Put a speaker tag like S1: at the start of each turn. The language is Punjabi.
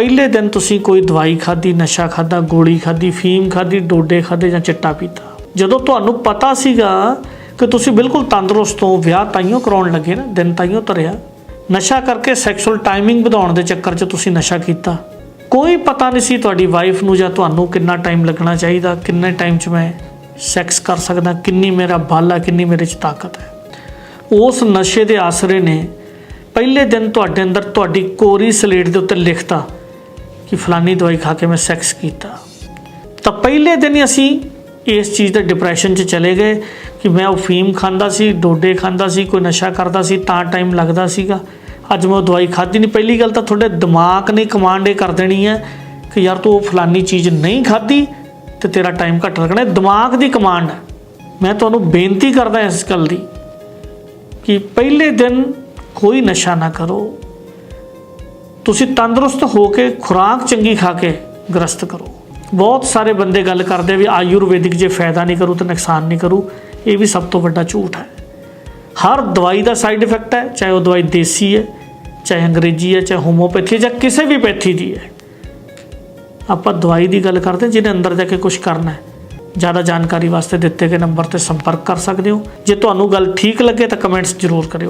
S1: ਪਹਿਲੇ ਦਿਨ ਤੁਸੀਂ ਕੋਈ ਦਵਾਈ ਖਾਧੀ, ਨਸ਼ਾ ਖਾਧਾ, ਗੋਲੀ ਖਾਧੀ, ਫੀਮ ਖਾਧੀ, ਡੋਡੇ ਖਾਧੇ ਜਾਂ ਚਿੱਟਾ ਪੀਤਾ? ਜਦੋਂ ਤੁਹਾਨੂੰ ਪਤਾ ਸੀਗਾ ਕਿ ਤੁਸੀਂ ਬਿਲਕੁਲ ਤੰਦਰੁਸਤ ਹੋ, ਵਿਆਹ ਤਾਈਓ ਕਰਾਉਣ ਲੱਗੇ ਨਾ, ਦਿਨ ਤਾਈਓ ਧਰਿਆ, ਨਸ਼ਾ ਕਰਕੇ ਸੈਕਸੁਅਲ ਟਾਈਮਿੰਗ ਵਧਾਉਣ ਦੇ ਚੱਕਰ 'ਚ ਤੁਸੀਂ ਨਸ਼ਾ ਕੀਤਾ। ਕੋਈ ਪਤਾ ਨਹੀਂ ਸੀ ਤੁਹਾਡੀ ਵਾਈਫ ਨੂੰ ਜਾਂ ਤੁਹਾਨੂੰ ਕਿੰਨਾ ਟਾਈਮ ਲੱਗਣਾ ਚਾਹੀਦਾ, ਕਿੰਨੇ ਟਾਈਮ 'ਚ ਮੈਂ ਸੈਕਸ ਕਰ ਸਕਦਾ, ਕਿੰਨੀ ਮੇਰਾ ਬਲ ਹੈ ਕਿੰਨੀ ਮੇਰੇ 'ਚ ਤਾਕਤ ਹੈ। ਉਸ ਨਸ਼ੇ ਦੇ ਆਸਰੇ ਨੇ ਪਹਿਲੇ ਦਿਨ ਤੁਹਾਡੇ ਅੰਦਰ ਤੁਹਾਡੀ ਕੋਰੀ ਸਲੇਟ ਦੇ ਉੱਤੇ ਲਿਖਤਾ ਕਿ ਫਲਾਨੀ ਦਵਾਈ ਖਾ ਕੇ ਮੈਂ ਸੈਕਸ ਕੀਤਾ। ਤਾਂ ਪਹਿਲੇ ਦਿਨ ਹੀ ਅਸੀਂ ਇਸ ਚੀਜ਼ ਦੇ ਡਿਪਰੈਸ਼ਨ 'ਚ ਚਲੇ ਗਏ ਕਿ ਮੈਂ ਉਹ ਫੀਮ ਖਾਂਦਾ ਸੀ, ਡੋਡੇ ਖਾਂਦਾ ਸੀ, ਕੋਈ ਨਸ਼ਾ ਕਰਦਾ ਸੀ, ਤਾਂ ਟਾਈਮ ਲੱਗਦਾ ਸੀਗਾ। ਅੱਜ ਮੈਂ ਉਹ ਦਵਾਈ ਖਾਧੀ ਨਹੀਂ। ਪਹਿਲੀ ਗੱਲ ਤਾਂ ਤੁਹਾਡੇ ਦਿਮਾਗ ਨੇ ਕਮਾਂਡ ਇਹ ਕਰ ਦੇਣੀ ਹੈ ਕਿ ਯਾਰ ਤੂੰ ਉਹ ਫਲਾਨੀ ਚੀਜ਼ ਨਹੀਂ ਖਾਧੀ ਤੇ ਤੇਰਾ ਟਾਈਮ ਘੱਟ ਲੱਗਣਾ। ਦਿਮਾਗ ਦੀ ਕਮਾਂਡ ਮੈਂ ਤੁਹਾਨੂੰ ਬੇਨਤੀ ਕਰਦਾ ਇਸ ਗੱਲ ਦੀ ਕਿ ਪਹਿਲੇ ਦਿਨ ਕੋਈ ਨਸ਼ਾ ਨਾ ਕਰੋ। ਤੁਸੀਂ ਤੰਦਰੁਸਤ ਹੋ ਕੇ ਖੁਰਾਕ ਚੰਗੀ ਖਾ ਕੇ ਗ੍ਰਸਤ ਕਰੋ। ਬਹੁਤ ਸਾਰੇ ਬੰਦੇ ਗੱਲ ਕਰਦੇ ਵੀ ਆਯੁਰਵੈਦਿਕ ਜੇ ਫਾਇਦਾ ਨਹੀਂ ਕਰੂ ਤਾਂ ਨੁਕਸਾਨ ਨਹੀਂ ਕਰੂ, ਇਹ ਵੀ ਸਭ ਤੋਂ ਵੱਡਾ ਝੂਠ ਹੈ। ਹਰ ਦਵਾਈ ਦਾ ਸਾਈਡ ਇਫੈਕਟ ਹੈ, ਚਾਹੇ ਉਹ ਦਵਾਈ ਦੇਸੀ ਹੈ, ਚਾਹੇ ਅੰਗਰੇਜ਼ੀ ਹੈ, ਚਾਹੇ ਹੋਮੋਪੈਥੀ ਹੈ, ਜਾਂ ਕਿਸੇ ਵੀ ਪੈਥੀ ਦੀ ਹੈ। ਆਪਾਂ ਦਵਾਈ ਦੀ ਗੱਲ ਕਰਦੇ ਜਿਹਨੇ ਅੰਦਰ ਜਾ ਕੇ ਕੁਝ ਕਰਨਾ ਹੈ। ਜ਼ਿਆਦਾ ਜਾਣਕਾਰੀ ਵਾਸਤੇ ਦਿੱਤੇ ਗਏ ਨੰਬਰ ਤੇ ਸੰਪਰਕ ਕਰ ਸਕਦੇ ਹੋ। ਜੇ ਤੁਹਾਨੂੰ ਗੱਲ ਠੀਕ ਲੱਗੇ ਤਾਂ ਕਮੈਂਟਸ ਜ਼ਰੂਰ ਕਰਿਓ।